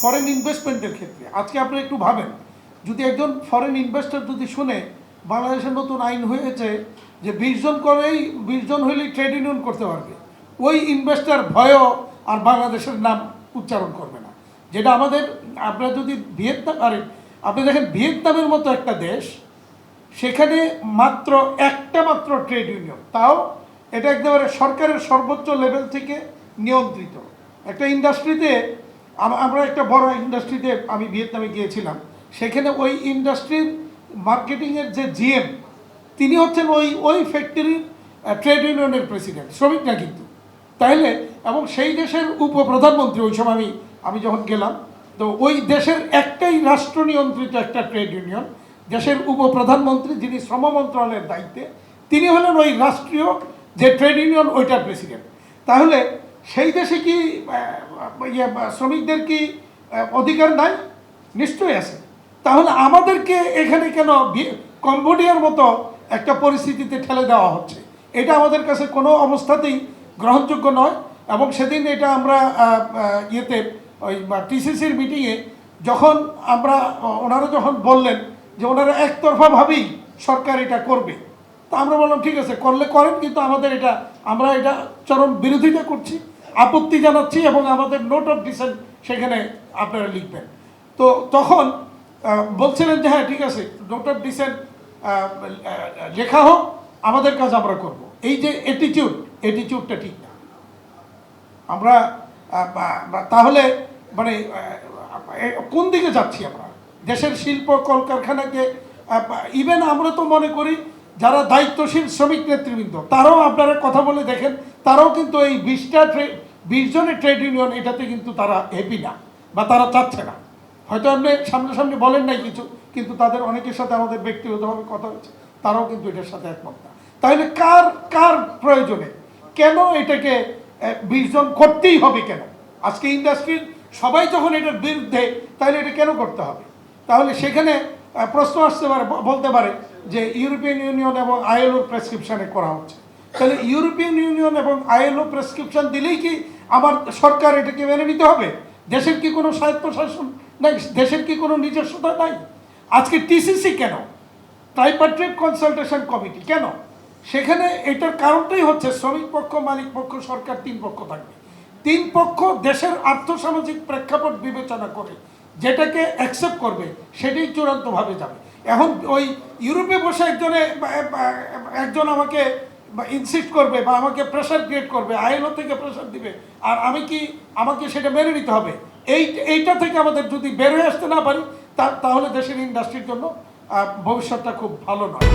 Foreign ইনভেস্টমেন্টের ক্ষেত্রে। আজকে আপনি একটু ভাবেন, যদি একজন ফরেন ইনভেস্টর যদি শুনে বাংলাদেশের নতুন আইন হয়েছে যে বিশ জন করেই, বিশ জন হইলেই ট্রেড ইউনিয়ন করতে পারবে, ওই ইনভেস্টর ভয়ও আর বাংলাদেশের নাম উচ্চারণ করবে না। যেটা আমাদের, আপনারা যদি ভিয়েতনাম, আরে, আপনি দেখেন ভিয়েতনামের মতো একটা দেশ, সেখানে মাত্র একটা মাত্র ট্রেড ইউনিয়ন তাও এটা একেবারে সরকারের সর্বোচ্চ লেভেল থেকে নিয়ন্ত্রিত। একটা ইন্ডাস্ট্রিতে আমরা একটা বড় ইন্ডাস্ট্রিতে আমি ভিয়েতনামে গিয়েছিলাম, সেখানে ওই ইন্ডাস্ট্রির মার্কেটিংয়ের যে জিএম, তিনি হচ্ছেন ওই ওই ফ্যাক্টরির ট্রেড ইউনিয়নের প্রেসিডেন্ট শ্রমিক না কিন্তু। তাইলে, এবং সেই দেশের উপপ্রধানমন্ত্রী, ওই সময় আমি আমি যখন গেলাম, তো ওই দেশের একটাই রাষ্ট্র নিয়ন্ত্রিত একটা ট্রেড ইউনিয়ন দেশের উপপ্রধানমন্ত্রী যিনি শ্রম মন্ত্রণালয়ের দায়িত্বে, তিনি হলেন ওই রাষ্ট্রীয় যে ট্রেড ইউনিয়ন ওইটার প্রেসিডেন্ট তাহলে সেই দেশে কি ইয়ে, শ্রমিকদের কি অধিকার নাই? নিশ্চয়ই আছে। তাহলে আমাদেরকে এখানে কেন কম্বোডিয়ার মতো একটা পরিস্থিতিতে ঠেলে দেওয়া হচ্ছে? এটা আমাদের কাছে কোনো অবস্থাতেই গ্রহণযোগ্য নয় এবং সেদিন এটা আমরা ইয়েতে ওই টিসিসির মিটিংয়ে যখন আমরা ওনারা যখন বললেন যে ওনারা একতরফাভাবেই সরকার এটা করবে তা আমরা বললাম ঠিক আছে করলে করেন কিন্তু আমাদের এটা আমরা এটা চরম বিরোধিতা করছি। আপত্তি জানাচ্ছি এবং আমাদের নোট অফ ডিসেন্ট সেখানে আপনারা লিখবেন। তো তখন বলছিলেন যে হ্যাঁ ঠিক আছে নোট অফ ডিসেন্ট লেখা হোক, আমাদের কাজ আমরা করব। এই যে অ্যাটিটিউড অ্যাটিটিউডটা ঠিক না। আমরা তাহলে মানে কোন দিকে যাচ্ছি আমরা? দেশের শিল্প, কলকারখানাকে ইভেন আমরা তো মনে করি যারা দায়িত্বশীল শ্রমিক নেতৃবৃন্দ, তারাও আপনারা কথা বলে দেখেন, তারাও কিন্তু এই বিশটা বিশ জনের ট্রেড ইউনিয়ন এটাতে কিন্তু তারা হ্যাপি না বা তারা চাচ্ছে না। হয়তো আপনি সামনাসামনি বলেন নাই কিছু, কিন্তু তাদের অনেকের সাথে আমাদের ব্যক্তিগতভাবে কথা হচ্ছে তারাও কিন্তু এটার সাথে একমত না। তাহলে কার কার প্রয়োজনে কেন এটাকে বিশ জন করতেই হবে কেন? আজকে ইন্ডাস্ট্রির সবাই যখন এটার বিরুদ্ধে, তাহলে এটা কেন করতে হবে? তাহলে সেখানে প্রশ্ন আসতে পারে বলতে পারে যে ইউরোপিয়ান ইউনিয়ন এবং আইএলওর প্রেসক্রিপশানে করা হচ্ছে। তাহলে ইউরোপিয়ান ইউনিয়ন এবং আইএলও প্রেসক্রিপশন দিলেই কি আমার সরকার এটাকে মেনে নিতে হবে? দেশের কি কোনো স্বায়ত্তশাসন নাই? দেশের কি কোনো নিজস্বতা নাই? আজকে টিসিসি কেন? ট্রাইপার্ট্রেট কনসালটেশন কমিটি কেন? সেখানে এটার কারণটাই হচ্ছে শ্রমিক পক্ষ, মালিক পক্ষ, সরকার তিন পক্ষ থাকবে। তিন পক্ষ দেশের আর্থসামাজিক প্রেক্ষাপট বিবেচনা করে যেটাকে অ্যাকসেপ্ট করবে, সেটাই চূড়ান্তভাবে যাবে। এখন ওই ইউরোপে বসে একজনে, একজন আমাকে ইনসিস্ট করবে বা আমাকে প্রেশার ক্রিয়েট করবে, আইএলও থেকে প্রেশার দিবে, আর আমি কি, আমাকে সেটা মেনে নিতে হবে। এই, এইটা থেকে আমাদের যদি বের হয়ে আসতে না পারি তাহলে দেশের ইন্ডাস্ট্রির জন্য ভবিষ্যৎটা খুব ভালো নয়।